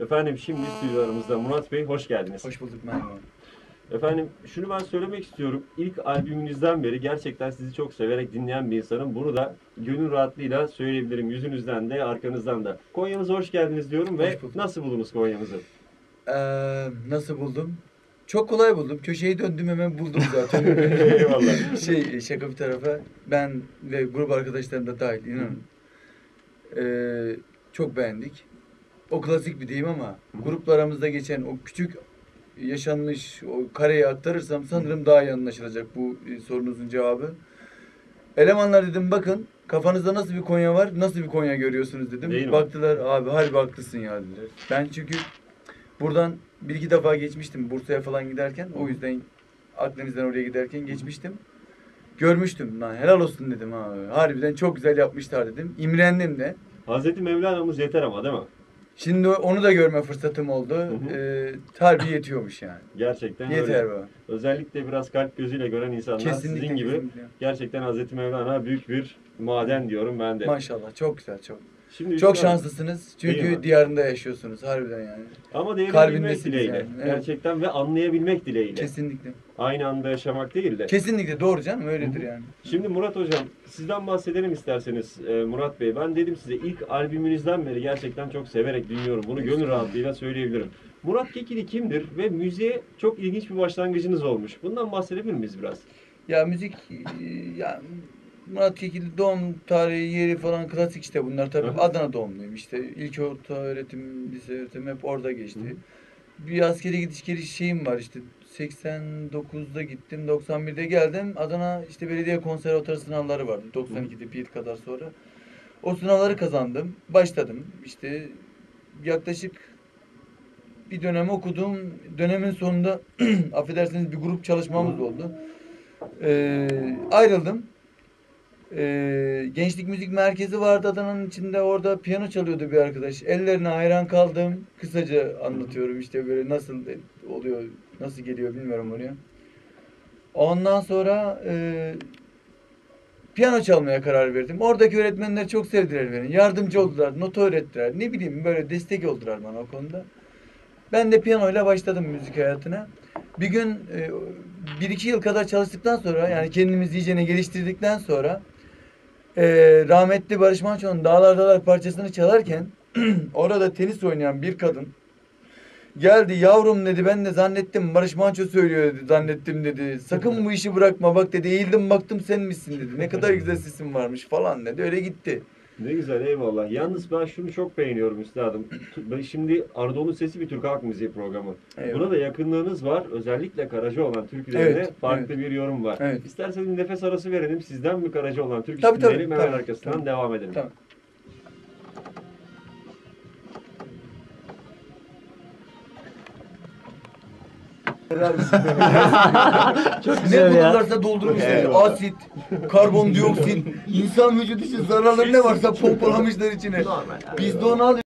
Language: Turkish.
Efendim şimdi stüdyolarımızda Murat Bey hoş geldiniz. Hoş bulduk merhaba. Efendim şunu ben söylemek istiyorum. İlk albümünüzden beri gerçekten sizi çok severek dinleyen bir insanım. Bunu da gönül rahatlığıyla söyleyebilirim. Yüzünüzden de arkanızdan da. Konya'mıza hoş geldiniz diyorum ve nasıl buldunuz Konya'mızı? Ee, nasıl buldum? Çok kolay buldum. Köşeyi döndüm hemen buldum zaten. Eyvallah. şey şaka bir tarafa ben ve grup arkadaşlarım da dahil inanın. Ee, çok beğendik. O klasik bir deyim ama gruplarımızda geçen o küçük yaşanmış o kareyi aktarırsam sanırım daha iyi anlaşılacak bu e, sorunuzun cevabı. Elemanlar dedim bakın kafanızda nasıl bir Konya var, nasıl bir Konya görüyorsunuz dedim. Değil mi? Baktılar abi harbi haklısın ya dediler. Ben çünkü buradan bir iki defa geçmiştim Bursa'ya falan giderken. O yüzden Akdeniz'den oraya giderken geçmiştim. Görmüştüm lan helal olsun dedim abi. Harbiden çok güzel yapmışlar dedim. İmrendim de. Hazreti Mevlana'mız yeter ama değil mi? Şimdi onu da görme fırsatım oldu. hı. Ee, harbi yetiyormuş yani. Gerçekten Yeter öyle. bu. Özellikle biraz kalp gözüyle gören insanlar Kesinlikle. sizin gibi kesinlikle. gerçekten Hazreti Mevlana büyük bir maden diyorum ben de. Maşallah çok güzel çok. Şimdi Çok Üstad- şanslısınız çünkü diyarında yaşıyorsunuz harbiden yani. Ama değerini bilmek Kalbindesiniz dileğiyle. yani, evet. Gerçekten ve anlayabilmek dileğiyle. Kesinlikle. Aynı anda yaşamak değil de. Kesinlikle doğru canım öyledir yani. Şimdi Murat Hocam sizden bahsedelim isterseniz e, Murat Bey. Ben dedim size ilk albümünüzden beri gerçekten çok severek dinliyorum. Bunu gönül rahatlığıyla söyleyebilirim. Murat Kekili kimdir ve müziğe çok ilginç bir başlangıcınız olmuş. Bundan bahsedebilir miyiz biraz? Ya müzik e, ya Murat Kekilli doğum tarihi yeri falan klasik işte bunlar tabii. Hı. Adana doğumluyum işte. İlk orta öğretim, lise öğretim hep orada geçti. Hı. Bir askeri gidiş geliş şeyim var işte. 89'da gittim, 91'de geldim. Adana işte belediye konservatuarı sınavları vardı. 92'de bir kadar sonra. O sınavları kazandım. Başladım. İşte yaklaşık bir dönem okudum. Dönemin sonunda affedersiniz bir grup çalışmamız oldu. Ee, ayrıldım. Ee, Gençlik Müzik Merkezi vardı Adana'nın içinde. Orada piyano çalıyordu bir arkadaş. Ellerine hayran kaldım. Kısaca anlatıyorum işte böyle nasıl oluyor, nasıl geliyor bilmiyorum oraya. Ondan sonra e, piyano çalmaya karar verdim. Oradaki öğretmenler çok sevdiler beni. Yardımcı oldular, nota öğrettiler. Ne bileyim böyle destek oldular bana o konuda. Ben de piyanoyla başladım müzik hayatına. Bir gün e, bir iki yıl kadar çalıştıktan sonra yani kendimizi iyicene geliştirdikten sonra e, rahmetli Barış Manço'nun Dağlar Dağlar parçasını çalarken orada tenis oynayan bir kadın geldi yavrum dedi ben de zannettim Barış Manço söylüyor dedi zannettim dedi. Sakın bu işi bırakma bak dedi eğildim baktım sen misin dedi. Ne kadar güzel sesin varmış falan dedi öyle gitti. Ne güzel eyvallah. Yalnız ben şunu çok beğeniyorum üstadım. Ben Şimdi Anadolu Sesi bir Türk Halk Müziği programı. Eyvallah. Buna da yakınlığınız var. Özellikle Karaca olan türkülerine Evet, farklı bir yorum var. Evet. İsterseniz nefes arası verelim. Sizden mi Karaca olan türkü Tabii, tabii. Hemen tabii, arkasından tabii. devam edelim. Tamam. Çok Ne güzel ya. bulurlarsa doldurmuşlar. Asit, karbondioksit, insan vücudu için zararları ne varsa pompalamışlar içine. Normal. Biz de onu alıyoruz.